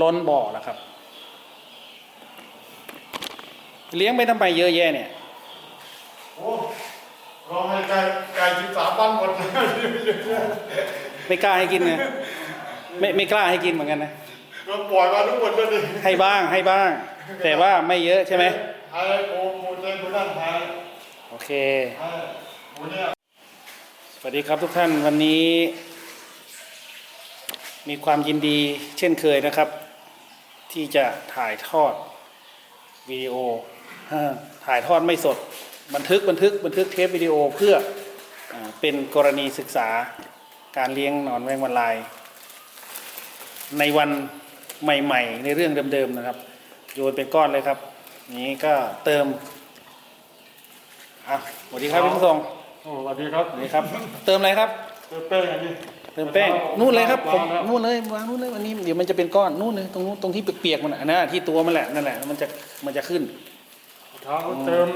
ล้นบ่อแล้วครับ เลี้ยงไปทำไมเยอะแยะเนี่ยโอ้เราให้ไก่ไก่สิบสามวันหมดไม่กล้าให้กินไงไม่ไม่กล้าให้กินเหมือนกันนะเราปล่อยมาทุกคนเลยดิให้บ้างให้บ้าง แต่ว่าไม่เยอะใช่ไหมให้โอ้โหเจนคนนั้นให้โอเคให้โอ้เนี่ยสวัสดีครับทุกท่านวันนี้ มีความยินดีเช่นเคยนะครับ ที่จะถ่ายทอดวิดีโอฮะถ่ายทอดไม่สด บันทึกบันทึกบันทึกเทปวิดีโอเพื่ออาเป็นกรณีศึกษาการเลี้ยงหนอนแมงวันลาย ในวันใหม่ ๆ ในเรื่องเดิมๆนะครับ โยนเป็นก้อนเลยครับ นี้ก็เติมอะสวัสดีครับพี่ผู้ทรงโอ้สวัสดีครับนี่ครับ เติมอะไรครับ เติมแป้งอันนี้ เติมแป้งนู่นเลยครับผมวางแล้วนู่นเลยวางนู่นเลยวันนี้เดี๋ยวมันจะเป็นก้อนนู่นเลยตรงนู้นตรงที่เปียกๆมันอันนั้นอะที่ตัวมันแหละนั่นแหละมันจะมันจะขึ้นเท้าเติม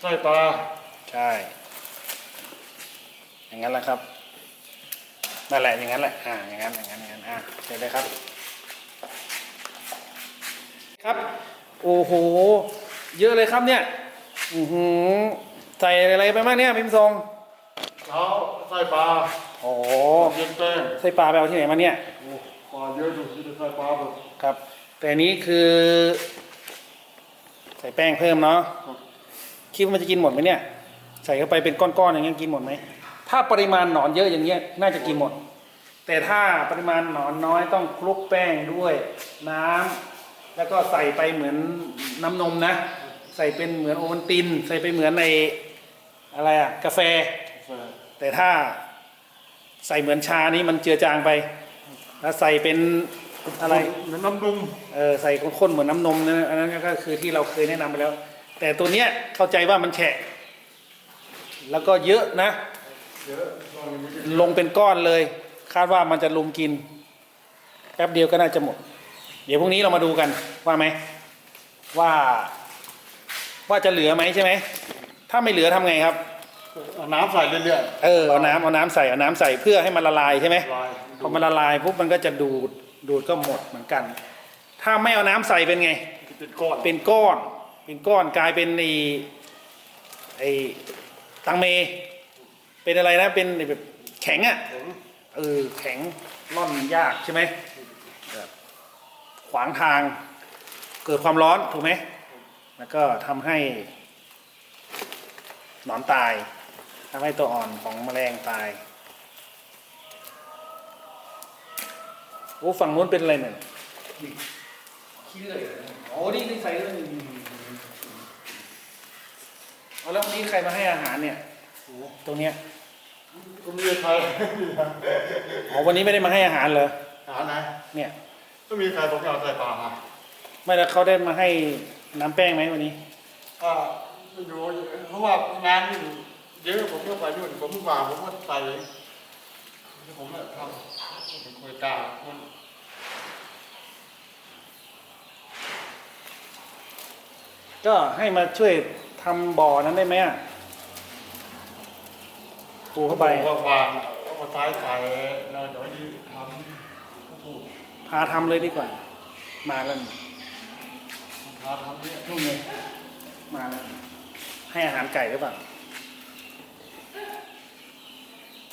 ไส้ปลาใช่อย่างนั้นแหละครับนั่นแหละอย่างนั้นแหละอ่าอย่างนั้นอย่างนั้นอย่างนั้นอ่าเสร็จเลยครับ ครับโอ้โห เยอะเลยครับเนี่ยอือหือใส่อะไรไปบ้างเนี่ยพิมพ์ทรงเท้าไส้ปลา โอ้โหเย็นแป้งใส่ปลาไปเอาที่ไหนมาเนี่ยโอ้ปลาเยอะดูที่ไส้ปลาหมดครับ แต่อันนี้คือ ใส่แป้งเพิ่มเนาะคิดว่ามันจะกินหมดไหมเนี่ย ใส่เข้าไปเป็นก้อนๆอย่างเงี้ยกินหมดไหมถ้าปริมาณหนอนเยอะอย่างเงี้ยน่าจะกินหมด แต่ถ้าปริมาณหนอนน้อยต้องคลุกแป้งด้วยน้ำแล้วก็ใส่ไปเหมือนน้ำนมนะ ใส่เป็นเหมือนโอวัลติน ใส่ไปเหมือนในอะไรอะกาแฟ แต่ถ้า ใส่เหมือนชานี้มันเจือจางไป แล้วใส่เป็นอะไรเหมือนน้ำดุมเออใส่ข้นๆเหมือนน้ำนมนะอันนั้นก็คือที่เราเคยแนะนำไปแล้ว แต่ตัวเนี้ยเข้าใจว่ามันแฉะ แล้วก็เยอะนะ เยอะลงเป็นก้อนเลย คาดว่ามันจะลุมกิน แป๊บเดียวก็น่าจะหมด เดี๋ยวพรุ่งนี้เรามาดูกันว่าไหมว่า ว่าจะเหลือไหมใช่ไหมถ้าไม่เหลือทำไงครับ เอาน้ำใส่เรื่อยเออเอาน้ำเอาน้ำใส่เอาน้ำใส่เพื่อให้มันละลายใช่ไหมๆลายพอมันละลายปุ๊บมันก็จะดูดดูดก็หมดเหมือนกัน ถ้าไม่เอาน้ำใส่เป็นไง เป็นก้อนเป็นก้อน เป็นก้อนกลายเป็นไอ้ไอ้ตังเม เป็นอะไรนะ เป็นแบบแข็งอะ่ะเออ แข็งร่อนยากใช่ไหมแบบขวางทางเกิดความร้อนถูกไหม แล้วก็ทำให้หนอนตายทำให้ตัวอ่อนของแมลงตายโอ้ฝั่งนู้นเป็นอะไรเนี่ยขี้เลื่อยเหรอโอ้นี่นี่ใส่เลื่อยเอาแล้ววันนี้ใครมาให้อาหารเนี่ยโอ้ตรงเนี้ยก็มีใครอ๋อวันนี้ไม่ได้มาให้อาหารเหรอาหารไหนเนี่ยก็มีใครบอกจะเอาใส่ปลามาไม่แล้วเขาได้มาให้น้ำแป้งไหมวันนี้ก็อยู่เพราะว่างานนี่ เยอะผมก็ไปนู่นผมมาผมก็ใส่เองผมเนี่ยทำเป็นคุยกล้ามันก็ให้มาช่วยทำบ่อนั้นได้ไหมอะปูเข้าไปว่าวางเอามาท้ายใส่แล้วเดี๋ยวนี้ทำถูกพาทำเลยดีกว่า มาแล้วนี่พาทำเนี่ยนู่นเลยมาแล้วให้อาหารไก่หรือเปล่า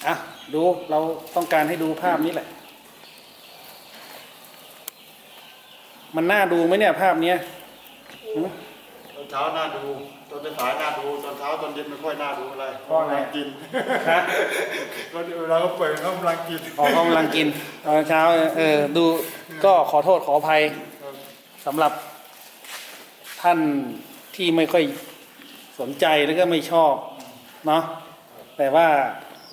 อะดูเราต้องการให้ดูภาพนี้แหละ มันน่าดูไหมเนี่ยภาพเนี้ยหือตอนเช้าน่าดู ตอนสายน่าดู ตอนเช้าตอนเย็นไม่ค่อยน่าดูอะไรเพราะอะไรกำลังกินฮะก็เราก็เปิดเขากำลังกินออกกำลังกินตอนเช้าเออดูก็ขอโทษขออภัยสำหรับท่านที่ไม่ค่อยสนใจแล้วก็ไม่ชอบเนาะแต่ว่า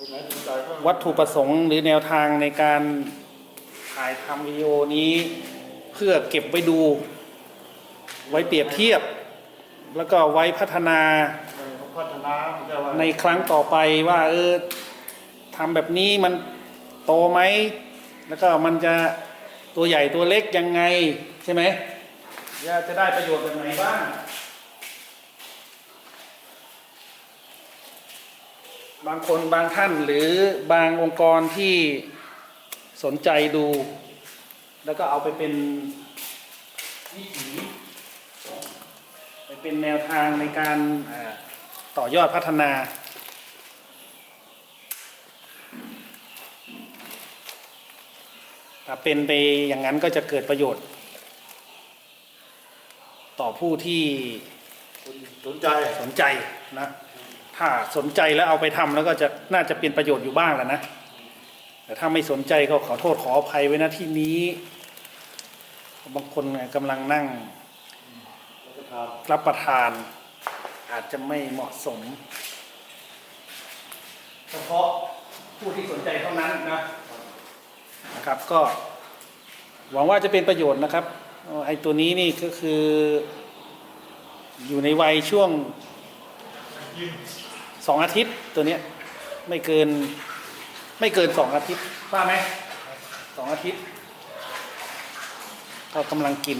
คนไหนสนใจก็วัตถุประสงค์หรือแนวทางในการถ่ายทำวิดีโอนี้เพื่อเก็บไว้ดู ไว้เปรียบเทียบ แล้วก็ไว้พัฒนาเออเขาพัฒนาไม่ใช่ว่าในครั้งต่อไปว่าเออทำแบบนี้มันโตไหม แล้วก็มันจะตัวใหญ่ตัวเล็กยังไงใช่ไหมจะจะได้ประโยชน์แบบไหนบ้าง บางคนบางท่านหรือบางองค์กรที่สนใจดู แล้วก็เอาไปเป็นวิถีไปเป็นแนวทางในการอ่าต่อยอดพัฒนา ถ้าเป็นไปอย่างนั้นก็จะเกิดประโยชน์ ต่อผู้ที่คุณสนใจสนใจนะ ถ้าสนใจแล้วเอาไปทำแล้วก็จะน่าจะเป็นประโยชน์อยู่บ้างแหละนะ แต่ถ้าไม่สนใจก็ขอโทษขออภัยไว้นะที่นี้ บางคนกำลังนั่งรับประทาน อาจจะไม่เหมาะสม เฉพาะผู้ที่สนใจเท่านั้นนะนะครับก็หวังว่าจะเป็นประโยชน์นะครับไอ้ตัวนี้นี่ก็คืออยู่ในวัยช่วง สองอาทิตย์ตัวเนี้ยไม่เกินไม่เกินสองอาทิตย์ว่าไหมสองอาทิตย์ก็กำลังกิน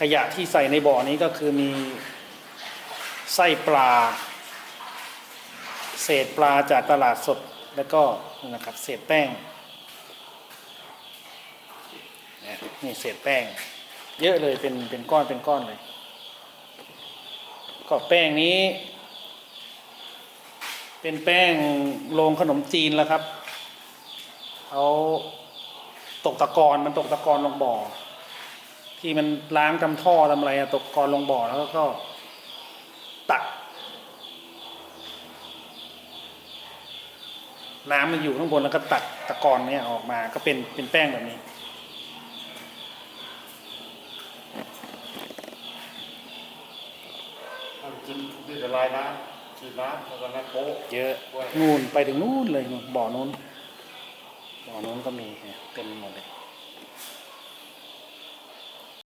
ขยะที่ใส่ในบ่อนี้ก็คือมีไส้ปลา เศษปลาจากตลาดสดแล้วก็นะครับเศษแป้งนี่เศษแป้ง เยอะเลยเป็นเป็นก้อนเป็นก้อนเลย ก็แป้งนี้ เป็นแป้งโรงขนมจีนแล้วครับเขาตกตะกอนมันตกตะกอนลงบ่อ ที่มันล้างทำท่อทำอะไรอะตกกอนลงบ่อแล้วก็ตัก น้ำมันอยู่ข้างบนแล้วก็ตักตะกอนเนี่ยออกมาก็เป็นเป็นแป้งแบบนี้ทำกินดีละลายน้ำ ฉีดน้ำแล้วก็น้ำโป๊ะเยอะนู่นไปถึงนู่นเลยบ่อนู้นบ่อนู้นก็มีเต็มหมดเลย